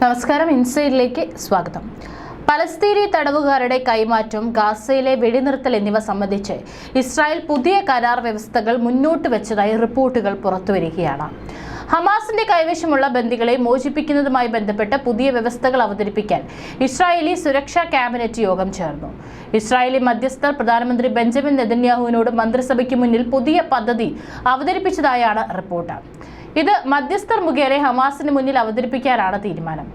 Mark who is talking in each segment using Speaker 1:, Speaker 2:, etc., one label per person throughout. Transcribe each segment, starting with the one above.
Speaker 1: നമസ്കാരം ഇൻസൈഡിലേക്ക് സ്വാഗതം. പലസ്തീനി തടവുകാരുടെ കൈമാറ്റം ഗാസയിലെ വെടിനിർത്തൽ എന്നിവ സംബന്ധിച്ച് ഇസ്രായേൽ പുതിയ കരാർ വ്യവസ്ഥകൾ മുന്നോട്ട് വെച്ചതായി റിപ്പോർട്ടുകൾ പുറത്തുവരികയാണ്. ഹമാസിന്റെ കൈവശമുള്ള ബന്ദികളെ മോചിപ്പിക്കുന്നതുമായി ബന്ധപ്പെട്ട പുതിയ വ്യവസ്ഥകൾ അവതരിപ്പിക്കാൻ ഇസ്രായേലി സുരക്ഷാ ക്യാബിനറ്റ് യോഗം ചേർന്നു. ഇസ്രായേലി മധ്യസ്ഥർ പ്രധാനമന്ത്രി ബെഞ്ചമിൻ നെതന്യാഹുവിനോട് മന്ത്രിസഭയ്ക്ക് മുന്നിൽ പുതിയ പദ്ധതി അവതരിപ്പിച്ചതായാണ് റിപ്പോർട്ട്. ഇത് മധ്യസ്ഥർ മുഖേന ഹമാസിന് മുന്നിൽ അവതരിപ്പിക്കാനാണ് തീരുമാനം.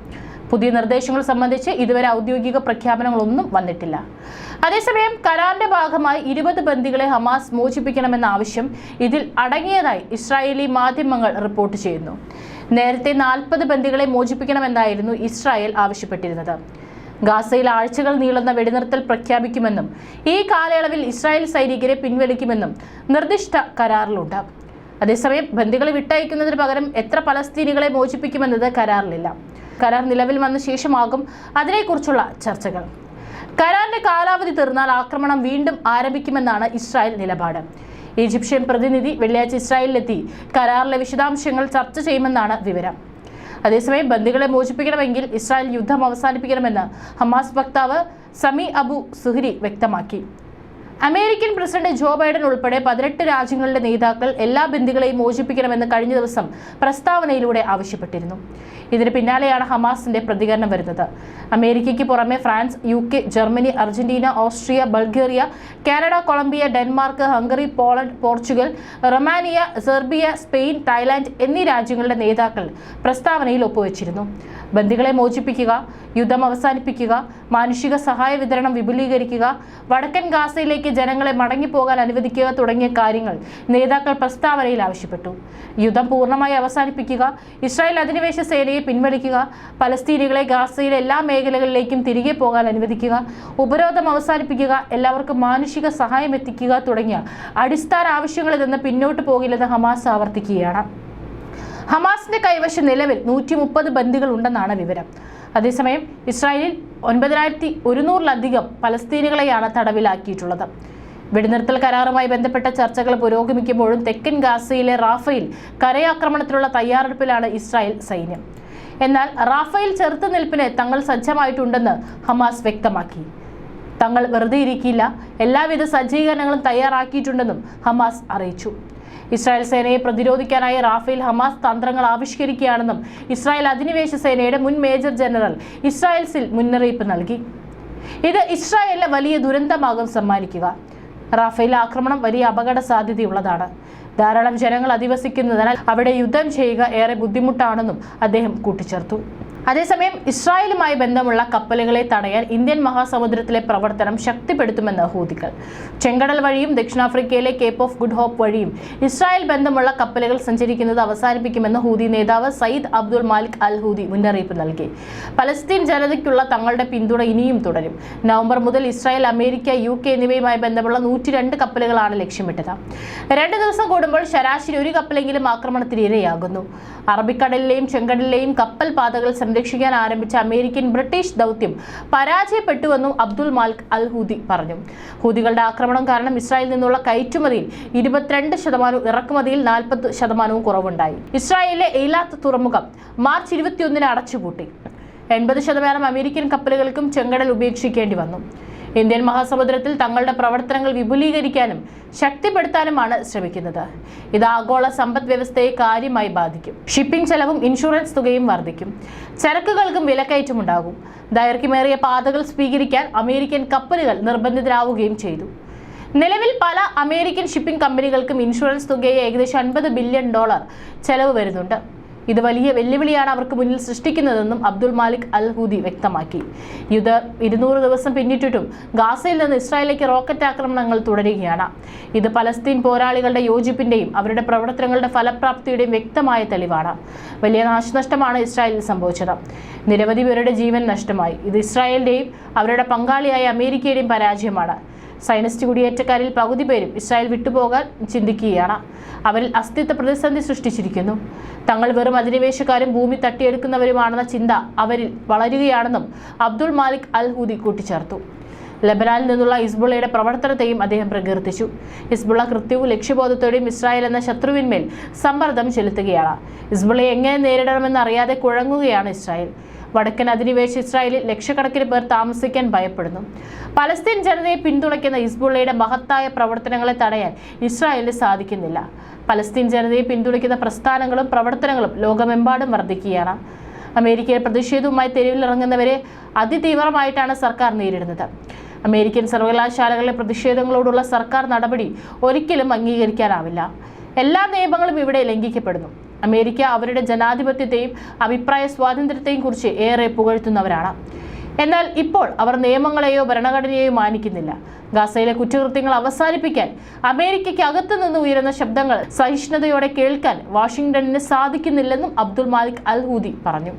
Speaker 1: പുതിയ നിർദ്ദേശങ്ങൾ സംബന്ധിച്ച് ഇതുവരെ ഔദ്യോഗിക പ്രഖ്യാപനങ്ങളൊന്നും വന്നിട്ടില്ല. അതേസമയം കരാറിന്റെ ഭാഗമായി ഇരുപത് ബന്ദികളെ ഹമാസ് മോചിപ്പിക്കണമെന്ന ആവശ്യം ഇതിൽ അടങ്ങിയതായി ഇസ്രായേലി മാധ്യമങ്ങൾ റിപ്പോർട്ട് ചെയ്യുന്നു. നേരത്തെ നാൽപ്പത് ബന്ദികളെ മോചിപ്പിക്കണമെന്നായിരുന്നു ഇസ്രായേൽ ആവശ്യപ്പെട്ടിരുന്നത്. ഗാസയിൽ ആഴ്ചകൾ നീളുന്ന വെടിനിർത്തൽ പ്രഖ്യാപിക്കുമെന്നും ഈ കാലയളവിൽ ഇസ്രായേൽ സൈനികരെ പിൻവലിക്കുമെന്നും നിർദ്ദിഷ്ട കരാറിലുണ്ട്. അതേസമയം ബന്ദികളെ വിട്ടയക്കുന്നതിന് പകരം എത്ര പലസ്തീനികളെ മോചിപ്പിക്കുമെന്നത് കരാറിലില്ല. കരാർ നിലവിൽ വന്ന ശേഷമാകും അതിനെക്കുറിച്ചുള്ള ചർച്ചകൾ. കരാറിന്റെ കാലാവധി തീർന്നാൽ ആക്രമണം വീണ്ടും ആരംഭിക്കുമെന്നാണ് ഇസ്രായേൽ നിലപാട്. ഈജിപ്ഷ്യൻ പ്രതിനിധി വെള്ളിയാഴ്ച ഇസ്രായേലിലെത്തി കരാറിലെ വിശദാംശങ്ങൾ ചർച്ച ചെയ്യുമെന്നാണ് വിവരം. അതേസമയം ബന്ദികളെ മോചിപ്പിക്കണമെങ്കിൽ ഇസ്രായേൽ യുദ്ധം അവസാനിപ്പിക്കണമെന്ന് ഹമാസ് വക്താവ് സമി അബു സുഹരി വ്യക്തമാക്കി. അമേരിക്കൻ പ്രസിഡന്റ് ജോ ബൈഡൻ ഉൾപ്പെടെ പതിനെട്ട് രാജ്യങ്ങളുടെ നേതാക്കൾ എല്ലാ ബന്ദികളെയും മോചിപ്പിക്കണമെന്ന് കഴിഞ്ഞ ദിവസം പ്രസ്താവനയിലൂടെ ആവശ്യപ്പെട്ടിരുന്നു. ഇതിന് പിന്നാലെയാണ് ഹമാസിന്റെ പ്രതികരണം വരുന്നത്. അമേരിക്കയ്ക്ക് പുറമെ France U K Germany Argentina Austria Bulgaria Canada Colombia Denmark Hungary Poland Portugal Romania Serbia Spain Thailand എന്നീ രാജ്യങ്ങളുടെ നേതാക്കൾ പ്രസ്താവനയിൽ ഒപ്പുവെച്ചിരുന്നു. ബന്ദികളെ മോചിപ്പിക്കുക യുദ്ധം അവസാനിപ്പിക്കുക മാനുഷിക സഹായ വിതരണം വിപുലീകരിക്കുക വടക്കൻ ഗാസയിലേക്ക് ജനങ്ങളെ മടങ്ങിപ്പോകാൻ അനുവദിക്കുക തുടങ്ങിയ കാര്യങ്ങൾ നേതാക്കൾ പ്രസ്താവനയിൽ ആവശ്യപ്പെട്ടു. യുദ്ധം പൂർണമായി അവസാനിപ്പിക്കുക ഇസ്രായേൽ അധിനിവേശ സേനയെ പിൻവലിക്കുക പലസ്തീനികളെ ഗാസയിലെ എല്ലാ മേഖലകളിലേക്കും തിരികെ പോകാൻ അനുവദിക്കുക ഉപരോധം അവസാനിപ്പിക്കുക എല്ലാവർക്കും മാനുഷിക സഹായം എത്തിക്കുക തുടങ്ങിയ അടിസ്ഥാന ആവശ്യങ്ങളിൽ നിന്ന് പിന്നോട്ട് പോകില്ലെന്ന് ഹമാസ് ആവർത്തിക്കുകയാണ്. ഹമാസിന്റെ കൈവശം നിലവിൽ നൂറ്റി മുപ്പത് ബന്ദികൾ ഉണ്ടെന്നാണ് വിവരം. അതേസമയം ഇസ്രായേലിൽ ഒൻപതിനായിരത്തി ഒരുന്നൂറിലധികം പലസ്തീനുകളെയാണ് തടവിലാക്കിയിട്ടുള്ളത്. വെടിനിർത്തൽ കരാറുമായി ബന്ധപ്പെട്ട ചർച്ചകൾ പുരോഗമിക്കുമ്പോഴും തെക്കൻ ഗാസയിലെ റാഫയിൽ കരയാക്രമണത്തിനുള്ള തയ്യാറെടുപ്പിലാണ് ഇസ്രായേൽ സൈന്യം. എന്നാൽ റാഫയിൽ ചെറുത്തുനിൽപ്പിന് തങ്ങൾ സജ്ജമായിട്ടുണ്ടെന്ന് ഹമാസ് വ്യക്തമാക്കി. തങ്ങൾ വെറുതെ ഇരിക്കില്ല എല്ലാവിധ സജ്ജീകരണങ്ങളും തയ്യാറാക്കിയിട്ടുണ്ടെന്നും ഹമാസ് അറിയിച്ചു. ഇസ്രായേൽ സേനയെ പ്രതിരോധിക്കാനായി റാഫേൽ ഹമാസ് തന്ത്രങ്ങൾ ആവിഷ്കരിക്കുകയാണെന്നും ഇസ്രായേൽ അധിനിവേശ സേനയുടെ മുൻ മേജർ ജനറൽ ഇസ്രായേൽസിൽ മുന്നറിയിപ്പ് നൽകി. ഇത് ഇസ്രായേലിന് വലിയ ദുരന്തമാകും സമ്മാനിക്കുക. റാഫേൽ ആക്രമണം വലിയ അപകട സാധ്യതയുള്ളതാണ് ധാരാളം ജനങ്ങൾ അധിവസിക്കുന്നതിനാൽ അവിടെ യുദ്ധം ചെയ്യുക ഏറെ ബുദ്ധിമുട്ടാണെന്നും അദ്ദേഹം കൂട്ടിച്ചേർത്തു. അതേസമയം ഇസ്രായേലുമായി ബന്ധമുള്ള കപ്പലുകളെ തടയാൻ ഇന്ത്യൻ മഹാസമുദ്രത്തിലെ പ്രവർത്തനം ശക്തിപ്പെടുത്തുമെന്ന് ഹൂതികൾ. ചെങ്കടൽ വഴിയും ദക്ഷിണാഫ്രിക്കയിലെ കേപ്പ് ഓഫ് ഗുഡ് ഹോപ്പ് വഴിയും ഇസ്രായേൽ ബന്ധമുള്ള കപ്പലുകൾ സഞ്ചരിക്കുന്നത് അവസാനിപ്പിക്കുമെന്ന് ഹൂതി നേതാവ് Sayyid Abdul Malik al Houthi മുന്നറിയിപ്പ് നൽകി. പലസ്തീൻ ജനതയ്ക്കുള്ള തങ്ങളുടെ പിന്തുണ ഇനിയും തുടരും. നവംബർ മുതൽ ഇസ്രായേൽ അമേരിക്ക യു കെ എന്നിവയുമായി ബന്ധമുള്ള നൂറ്റി രണ്ട് കപ്പലുകളാണ് ലക്ഷ്യമിട്ടത്. രണ്ട് ദിവസം കൂടുമ്പോൾ ശരാശരി ഒരു കപ്പലെങ്കിലും ആക്രമണത്തിന് ഇരയാകുന്നു അറബിക്കടലിലെയും ചെങ്കടലിലെയും കപ്പൽ പാതകൾ സംരക്ഷിക്കാൻ ആരംഭിച്ച അമേരിക്കൻ ബ്രിട്ടീഷ് ദൗത്യം പരാജയപ്പെട്ടുവെന്നും അബ്ദുൾ മാൽക് അൽ ഹൂദി പറഞ്ഞു. ഹൂദികളുടെ ആക്രമണം കാരണം ഇസ്രായേലിൽ നിന്നുള്ള കയറ്റുമതിയിൽ ഇരുപത്തിരണ്ട് ശതമാനവും ഇറക്കുമതിയിൽ നാൽപ്പത് ശതമാനവും കുറവുണ്ടായി. ഇസ്രായേലിലെ എയ്ലാത്ത് തുറമുഖം മാർച്ച് ഇരുപത്തിയൊന്നിന് അടച്ചുപൂട്ടി. എൺപത് ശതമാനം അമേരിക്കൻ കപ്പലുകൾക്കും ചെങ്കടൽ ഉപേക്ഷിക്കേണ്ടി വന്നു. ഇന്ത്യൻ മഹാസമുദ്രത്തിൽ തങ്ങളുടെ പ്രവർത്തനങ്ങൾ വിപുലീകരിക്കാനും ശക്തിപ്പെടുത്താനുമാണ് ശ്രമിക്കുന്നത്. ഇത് ആഗോള സമ്പദ് വ്യവസ്ഥയെ കാര്യമായി ബാധിക്കും. ഷിപ്പിംഗ് ചെലവും ഇൻഷുറൻസ് തുകയും വർദ്ധിക്കും. ചരക്കുകൾക്കും വിലക്കയറ്റം ഉണ്ടാകും. ദൈർഘ്യമേറിയ പാതകൾ സ്വീകരിക്കാൻ അമേരിക്കൻ കപ്പലുകൾ നിർബന്ധിതരാവുകയും ചെയ്തു. നിലവിൽ പല അമേരിക്കൻ ഷിപ്പിംഗ് കമ്പനികൾക്കും ഇൻഷുറൻസ് തുകയെ ഏകദേശം അൻപത് ബില്യൺ ഡോളർ ചെലവ് വരുന്നുണ്ട്. ഇത് വലിയ വെല്ലുവിളിയാണ് അവർക്ക് മുന്നിൽ സൃഷ്ടിക്കുന്നതെന്നും അബ്ദുൾ മാലിക് അൽ ഹൂദി വ്യക്തമാക്കി. യുദ്ധ ഇരുന്നൂറ് ദിവസം പിന്നിട്ടിട്ടും ഗാസയിൽ നിന്ന് ഇസ്രായേലിലേക്ക് റോക്കറ്റ് ആക്രമണങ്ങൾ തുടരുകയാണ്. ഇത് പലസ്തീൻ പോരാളികളുടെ യോജിപ്പിന്റെയും അവരുടെ പ്രവർത്തനങ്ങളുടെ ഫലപ്രാപ്തിയുടെയും വ്യക്തമായ തെളിവാണ്. വലിയ നാശനഷ്ടമാണ് ഇസ്രായേലിൽ സംഭവിച്ചത്. നിരവധി പേരുടെ ജീവൻ നഷ്ടമായി. ഇത് ഇസ്രായേലിന്റെയും അവരുടെ പങ്കാളിയായ അമേരിക്കയുടെയും പരാജയമാണ്. സൈനിസ്റ്റ് കുടിയേറ്റക്കാരിൽ പകുതി പേരും ഇസ്രായേൽ വിട്ടുപോകാൻ ചിന്തിക്കുകയാണ്. അവരിൽ അസ്തിത്വ പ്രതിസന്ധി സൃഷ്ടിച്ചിരിക്കുന്നു. തങ്ങൾ വെറും അധിനിവേശക്കാരും ഭൂമി തട്ടിയെടുക്കുന്നവരുമാണെന്ന ചിന്ത അവരിൽ വളരുകയാണെന്നും അബ്ദുൾ മാലിക് അൽ ഹൂദി കൂട്ടിച്ചേർത്തു. ലബനാനിൽ നിന്നുള്ള ഹിസ്ബുള്ളയുടെ പ്രവർത്തനത്തെയും അദ്ദേഹം പ്രകീർത്തിച്ചു. ഹിസ്ബുള്ള കൃത്യവും ലക്ഷ്യബോധത്തോടെയും ഇസ്രായേൽ എന്ന ശത്രുവിന്മേൽ സമ്മർദ്ദം ചെലുത്തുകയാണ്. ഹിസ്ബുള്ളയെ എങ്ങനെ നേരിടണമെന്ന് അറിയാതെ കുഴങ്ങുകയാണ് ഇസ്രായേൽ. വടക്കൻ അധിനിവേശ ഇസ്രായേലിൽ ലക്ഷക്കണക്കിന് പേർ താമസിക്കാൻ ഭയപ്പെടുന്നു. പലസ്തീൻ ജനതയെ പിന്തുണയ്ക്കുന്ന ഹിസ്ബുള്ളയുടെ മഹത്തായ പ്രവർത്തനങ്ങളെ തടയാൻ ഇസ്രായേലിന് സാധിക്കുന്നില്ല. പലസ്തീൻ ജനതയെ പിന്തുണയ്ക്കുന്ന പ്രസ്ഥാനങ്ങളും പ്രവർത്തനങ്ങളും ലോകമെമ്പാടും വർദ്ധിക്കുകയാണ് അമേരിക്കയിൽ പ്രതിഷേധവുമായി തെരുവിലിറങ്ങുന്നവരെ അതിതീവ്രമായിട്ടാണ് സർക്കാർ നേരിടുന്നത്. അമേരിക്കൻ സർവകലാശാലകളിലെ പ്രതിഷേധങ്ങളോടുള്ള സർക്കാർ നടപടി ഒരിക്കലും അംഗീകരിക്കാനാവില്ല. എല്ലാ നിയമങ്ങളും ഇവിടെ ലംഘിക്കപ്പെടുന്നു. അമേരിക്ക അവരുടെ ജനാധിപത്യത്തെയും അഭിപ്രായ സ്വാതന്ത്ര്യത്തെയും കുറിച്ച് ഏറെ പുകഴ്ത്തുന്നവരാണ്. എന്നാൽ ഇപ്പോൾ അവർ നിയമങ്ങളെയോ ഭരണഘടനയെയോ മാനിക്കുന്നില്ല. ഗാസയിലെ കുറ്റകൃത്യങ്ങൾ അവസാനിപ്പിക്കാൻ അമേരിക്കയ്ക്ക് അകത്തു നിന്ന് ഉയരുന്ന ശബ്ദങ്ങൾ സഹിഷ്ണുതയോടെ കേൾക്കാൻ വാഷിംഗ്ടണിന് സാധിക്കുന്നില്ലെന്നും അബ്ദുൾ മാലിക് അൽ ഹൂദി പറഞ്ഞു.